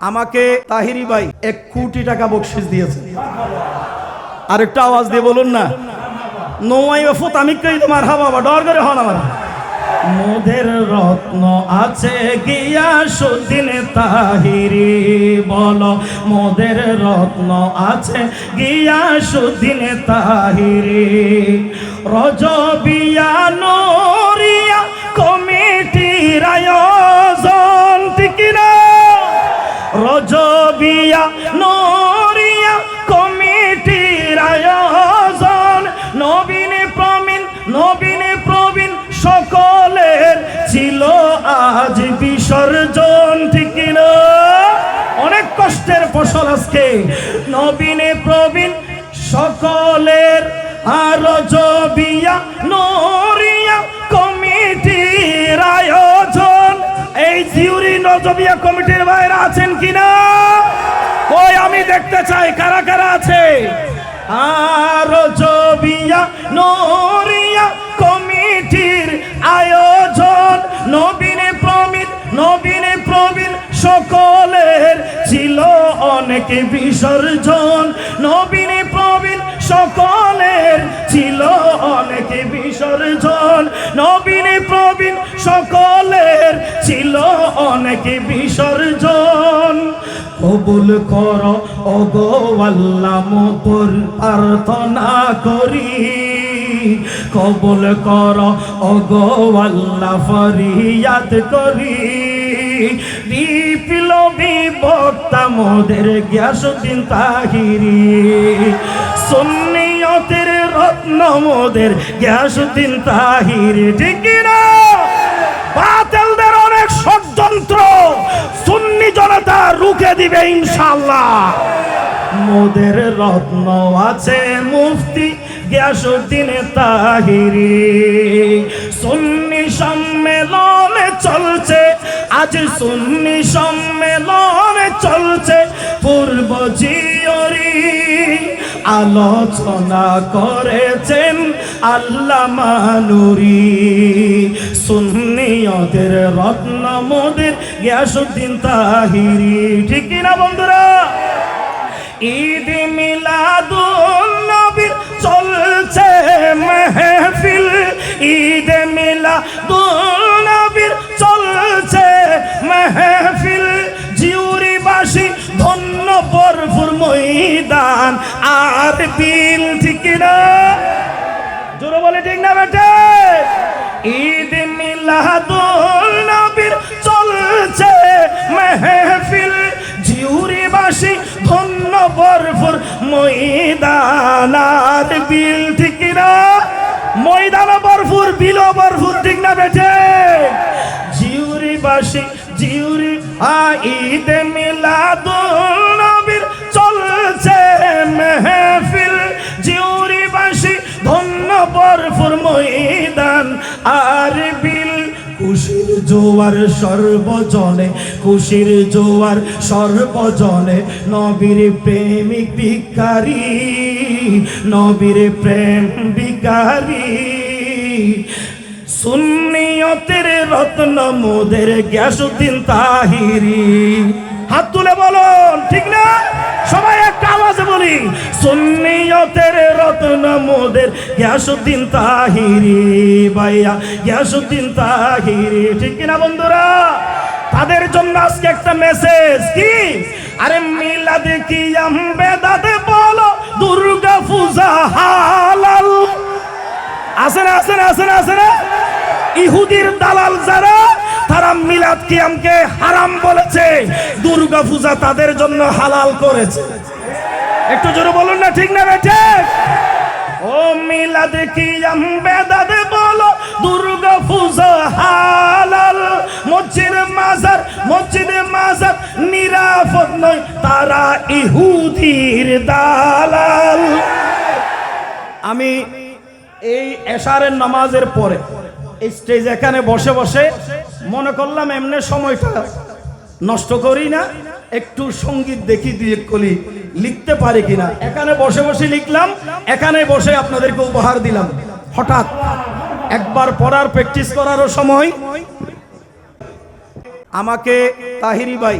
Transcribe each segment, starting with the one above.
আমাকে তাহিরি ভাই এক কোটি টাকা বকশিস দিয়েছে। আর একটা আওয়াজ দিয়ে বলুন না। নোয়াই ফুত, আমি কই তোমার হা বাবা ডর করে হন আমার। মোদের রত্ন আছে গিয়া সুদিন তাহিরি, বলো মোদের রত্ন আছে গিয়া সুদিন তাহিরি। রজবিয়া রজবিয়া নরিয়া কমিটির আয়োজন। নবীন প্রবীণ নবীন প্রবীণ সকলের ছিল আজ বিসর্জন, ঠিক অনেক কষ্টের ফসল আজকে। নবীনে প্রবীণ সকলের আর রজবিয়া নরিয়া জিউরি কমিটির বাইরে আছেন কিনা? ওই আমি দেখতে চাই, কারা কারা আছে? আর জবিয়া নরিয়া কমিটির আয়োজন, নবীন প্রমিত নবীনে প্রবীণ সকলের ছিল অনেক বিসর্জন। নবীনে প্রবীণ সকলের ছিল অনেক বিসর্জন। নবীনে প্রবীণ সকলের ছিল অনেক বিসর্জন। কবুল কর, ওগো আল্লাহ প্রার্থনা করি। কবুল কর, ওগো আল্লাহ, ফরিয়াদ করি। বিপ্লবী বক্তা মোদের তাহিরি রত্ন মোদের তাহিরি ঠিক বাতেলদের অনেক ষড়যন্ত্র, সুন্নি জনতা রুখে দিবে ইনশাল্লাহ মোদের রত্ন আছে মুফতি গিয়াসুদ্দিন তাহিরি সুন্নি সম্মেলনে চলছে আজ সুন্নি সম্মেলনে চলছে পূর্ব জিয়রি আলোচনা করেছেন আল্লাহ মানুরি সুন্নিয়দের রত্ন মোদের গিয়াসুদ্দিন তাহিরি। ঠিক কিনা বন্ধুরা? ঈদ মিলাদুল নবীর চলছে মেহফিল। ঈদ আর বিল ঠিক না জোরে বলে, ঠিক না বেটে? ঈদ মিলাদুল নবীর চলছে মেহফিল। জিউরিবাসী ধন্য বরফুর ময়দান আর বিল ঠিক না ময়দান বরফুর, বিল বরফুর, ঠিক না বেটে? জিউরিবাসী জিউরি আ, ঈদ মিলাদুল আর বিল, খুশির জোয়ার সর্বজনে, খুশির জোয়ার সর্বজনে, নবীর প্রেমিক ভিকারি নবীর প্রেম ভিকারি সুন্নিয়তের রত্ন মোদের গ্যাসুদ্দিন তাহিরি। হাত তুলে বলুন, ঠিক না? সবাই একটা আওয়াজে বলি। সুন্নিয়তের রত্ন মোদের গ্যাসুদ্দিন তাহিরি ভাইয়া গ্যাসুদ্দিন তাহিরি, ঠিক কিনা বন্ধুরা? তাদের জন্য আজকে একটা মেসেজ কি? আরে মিলাদ কি বেদাতে বলো, দুর্গা পূজা হালাল। আছে না আছে না আছে না আছে না? ইহুদির দালাল যারা তারা মিলাদ কিয়ামকে হারাম বলেছে। দুর্গা পূজা তাদের জন্য হালাল করেছে। একটু জোরে বলুন না, ঠিক না বেঠে ও মিলাদ কিয়াম বেদাদ বলো, দুর্গা পূজা হালাল। মসজিদ মাজার মসজিদ মাজার নিরাপদ নয়, তারা ইহুদির দালাল। আমি এই এশারের নামাজের পরে স্টেজ এখানে বসে বসে মনে করলাম এমনি সময়টা নষ্ট করি না, একটু সংগীত দেখি দিয়ে কলি লিখতে পারি কিনা। এখানে বসে বসে লিখলাম, এখানে বসে আপনাদেরকে উপহার দিলাম। হঠাৎ একবার পড়ার প্র্যাকটিস করারও সময়। আমাকে তাহিরি ভাই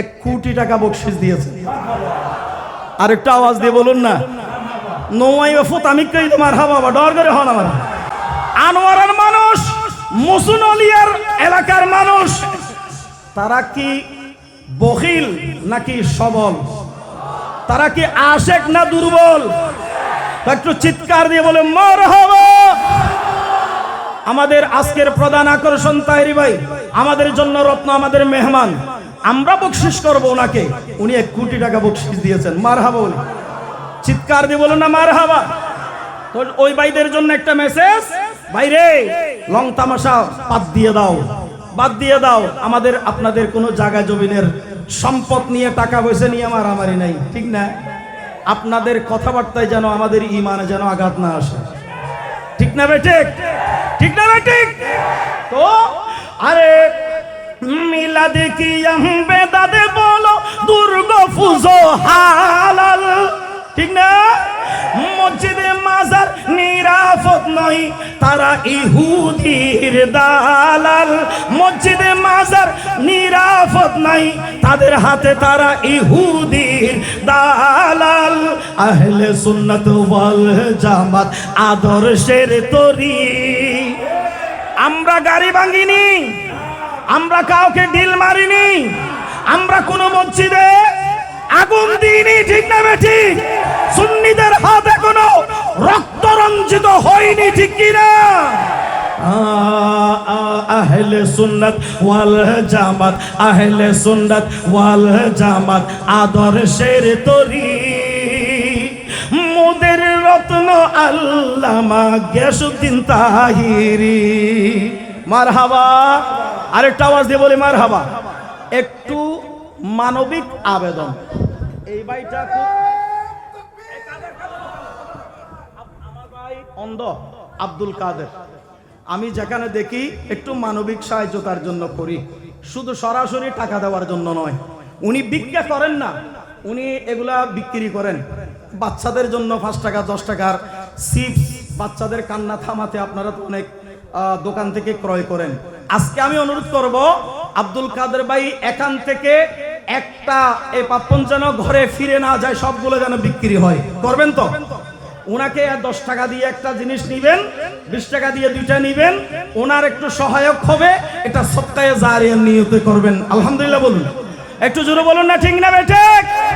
এক কোটি টাকা বকশিস দিয়েছে। আর একটা আওয়াজ দিয়ে বলুন না। নোয়াই ফুত আমি কই তোমার হা বাবা, ডর করে হন আমার। আনোয়ারের মানুষ মুসুনলিয়ার এলাকার মানুষ, তারা কি বখিল নাকি সবল? তারা কি আশেক না দুর্বল? একটু চিৎকার দিয়ে বলে মর হবা আমাদের আজকের প্রধান আকর্ষণ তাইরি ভাই, আমাদের জন্য রত্ন আমাদের মেহমান। আমরা বকশিস করব ওনাকে। উনি এক কোটি টাকা বকশিস দিয়েছেন। মার হাবা চিৎকার দিয়ে বলুন না মার হাবা ওই ভাইদের জন্য একটা মেসেজ ভাইরে লং তামাশা বাদ দিয়ে দাও। বাদ দিয়ে দাও, আমাদের, আপনাদের কোনো জায়গা জমিনের সম্পদ নিয়ে টাকা পয়সা নিয়ে আমার আমারই নাই, ঠিক না? আপনাদের কথাবার্তায় যেন আমাদের ইমানে যেন আঘাত না আসে। ঠিক না বেঠিক ঠিক? না বেঠিক তো, আরে মিলা দেখি বেদাদে বলো, দুর্গ ফুজো হালাল, ঠিক না? নয় তারা ইহুদির দালাল। মসজিদে মাজার নিরাপদ নাই, তাদের হাতে তারা ইহুদির দালাল। আহলে সুন্নাত ওয়াল জামাত আদর্শের তরি। আমরা গাড়ি ভাঙিনি, আমরা কাউকে ডিল মারিনি, আমরা কোন মসজিদে আগুন দিইনি, ঠিক না বেঠি হয়নি ঠিক কিনা? আহলে সুন্নাত ওয়াল জামাত, আহলে সুন্নাত ওয়াল জামাত, আদর্শের তরি। মোদের রত্ন আল্লামা গ্যাসুদ্দিন তাহিরি। মার হাবা আরেকটা আওয়াজ দিয়ে বলি মার হাবা একটু মানবিক আবেদন। এই বাইটা খুব আমার অন্ধ আব্দুল কাদের। আমি যেখানে দেখি, একটু মানবিক সাহায্য তার জন্য করি। শুধু সরাসরি টাকা দেওয়ার জন্য নয়। উনি বিক্রি করেন না, উনি এগুলা বিক্রি করেন। বাচ্চাদের জন্য পাঁচ টাকা, দশ টাকার চিপস বাচ্চাদের কান্না থামাতে আপনারা অনেক দোকান থেকে ক্রয় করেন। আজকে আমি অনুরোধ করব, আব্দুল কাদের ভাই এখান থেকে একটা এই পাপ্পন যেন ঘরে ফিরে না যায়, সবগুলো যেন বিক্রি হয়। করবেন তো? ওনাকে দশ টাকা দিয়ে একটা জিনিস নিবেন, বিশ টাকা দিয়ে দুইটা নিবেন ওনার একটু সহায়ক হবে, এটা সপ্তাহে জারিয়ার নিয়তে করবেন। আলহামদুলিল্লাহ বলুন। একটু জোরে বলুন না, ঠিক না বেঠে